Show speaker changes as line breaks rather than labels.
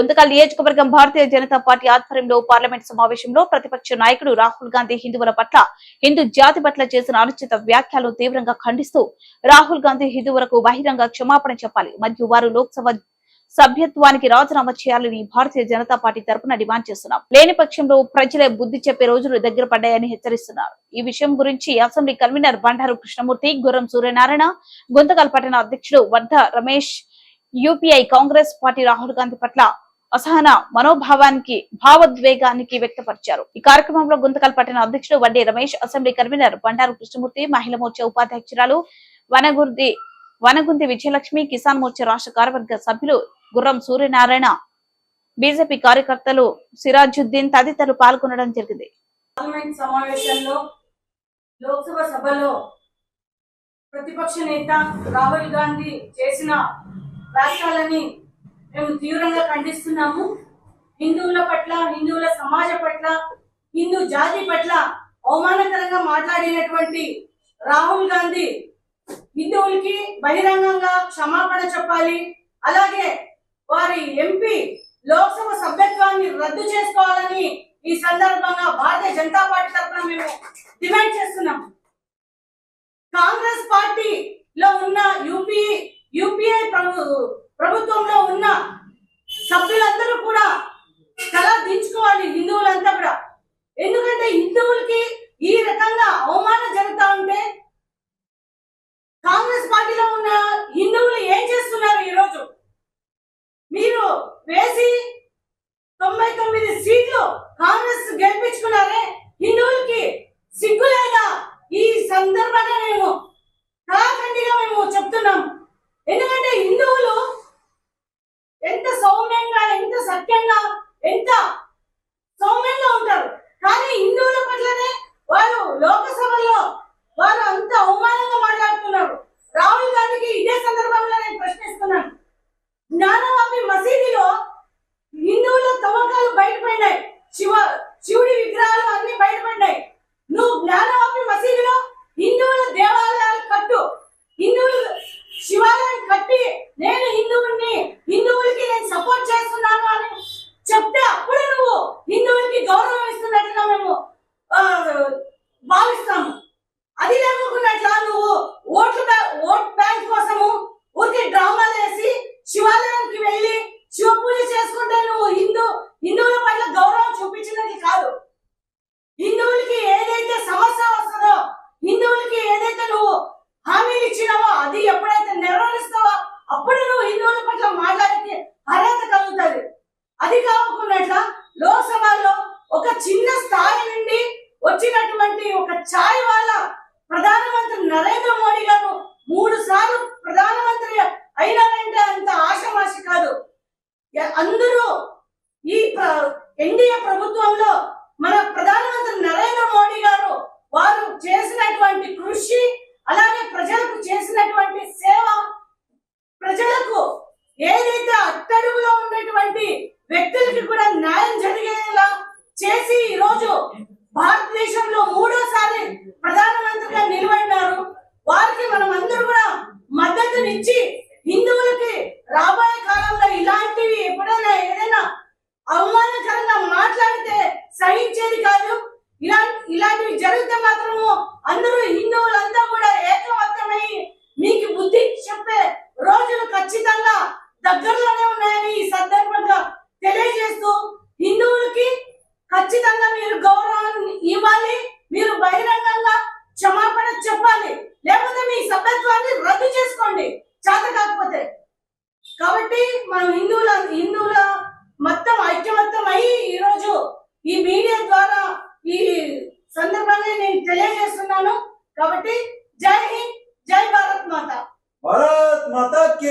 గుంతకల్ నియోజకవర్గం భారతీయ జనతా పార్టీ ఆధ్వర్యంలో పార్లమెంట్ సమావేశంలో ప్రతిపక్ష నాయకుడు రాహుల్ గాంధీ హిందువుల పట్ల హిందూ జాతి పట్ల చేసిన అనుచిత వ్యాఖ్యలను తీవ్రంగా ఖండిస్తూ రాహుల్ గాంధీ హిందువులకు బహిరంగ క్షమాపణ చెప్పాలి. మరియు వారు లోక్సభ సభ్యత్వానికి రాజీనామా చేయాలని భారతీయ జనతా పార్టీ తరపున డిమాండ్ చేస్తున్నాం. లేని పక్షంలో ప్రజలే బుద్ధి చెప్పే రోజులు దగ్గర పడ్డాయని హెచ్చరిస్తున్నారు. ఈ విషయం గురించి అసెంబ్లీ కన్వీనర్ బండారు కృష్ణమూర్తి గుర్రం సూర్యనారాయణ గుంతకల్ పట్టణ అధ్యక్షుడు వడ్డ రమేష్ యూపీఐ కాంగ్రెస్ పార్టీ రాహుల్ గాంధీ పట్ల అసహన మనోభావానికి భావోద్వేగానికి వ్యక్తపరిచారు. ఈ కార్యక్రమంలో గుంతకల్ పట్టణ అధ్యక్షుడు వడ్డీ రమేష్ అసెంబ్లీ కన్వీనర్ బండారు కృష్ణమూర్తి మహిళా మోర్చా ఉపాధ్యక్షురాలు వనగుర్ది వనగుంది విజయలక్ష్మి కిసాన్ మోర్చా రాష్ట్ర కార్యవర్గ సభ్యులు గుర్రం సూర్యనారాయణ బీజేపీ కార్యకర్తలు సిరాజుద్దీన్ తదితరులు పాల్గొనడం జరిగింది.
పార్లమెంట్ సమావేశంలో లోక్సభ సభలో ప్రతిపక్ష నేత రాహుల్ గాంధీ చేసిన వ్యాఖ్యలని మేము తీవ్రంగా ఖండిస్తున్నాము. హిందువుల పట్ల హిందువుల సమాజ పట్ల హిందూ జాతి పట్ల అవమానకరంగా మాట్లాడినటువంటి రాహుల్ గాంధీ హిందువులకి బహిరంగంగా క్షమాపణ చెప్పాలి. అలాగే వారి ఎంపీ లోక్సభ సభ్యత్వాన్ని రద్దు చేసుకోవాలని ఈ సందర్భంగా భారతీయ జనతా పార్టీ తరఫున మేము డిమాండ్ చేస్తున్నాం కాంగ్రెస్ పార్టీలో ఉన్న యూపీ యూపీఐ ప్రభు ప్రభుత్వంలో ఉన్న సభ్యులందరూ కూడా తల దించుకోవాలి హిందువులంతా కూడా ఎందుకంటే హిందువులకి ఈ రకంగా అవమానం జరుగుతా ఉంటే కాంగ్రెస్ పార్టీలో ఉన్న హిందువులు ఏం చేస్తున్నారు ఈరోజు మీరు వేసి తొంభై తొమ్మిది సీట్లు కాంగ్రెస్ గెలిపించుకున్నారే హిందువులకి సిగ్గులేదా ఈ సందర్భంగా మేము కళాఖండిగా మేము చెప్తున్నాం ఎందుకంటే హిందువులు ఎంత సౌమ్యంగా ఎంత సత్యంగా ఎంత? సౌమ్యంగా ఉంటారు. కానీ హిందువుల పట్లనే వారు లోకసభలో వారు అంత అవమానంగా మాట్లాడుతున్నారు. రాహుల్ గాంధీకి ఇదే సందర్భంలో నేను ప్రశ్నిస్తున్నాను. జ్ఞానవాపి మసీదులో హిందువుల తవ్వకాలు బయటపడినాయి. శివ శివుడి విగ్రహాలు అన్ని బయటపడినాయి. నువ్వు జ్ఞానవాపి మసీదులో oh, ఉన్నటువంటి ఒక ఛాయ్ వాళ్ళ ప్రధానమంత్రి నరేంద్ర మోడీ గారు మూడు సార్లు ప్రధానమంత్రి అయినారంటే అంత ఆశమాషి కాదు. అందరూ ఈ ఎన్డీఏ ప్రభుత్వంలో మన ప్రధానమంత్రి నరేంద్ర మోడీ గారు వారు చేసినటువంటి కృషి బహిరంగంగా క్షమాపణ చెప్పాలి. లేకపోతే మీ సభ్యత్వాన్ని రద్దు చేసుకోండి. చేత కాకపోతే. కాబట్టి మనం హిందువుల హిందువుల మొత్తం ఐక్యమత్యం అయ్యి ఈరోజు ఈ మీడియా ద్వారా ఈ సందర్భాన్ని నేను తెలియజేస్తున్నాను. కాబట్టి జై హింద్ జై భారత్ మాత. భారత్ మాత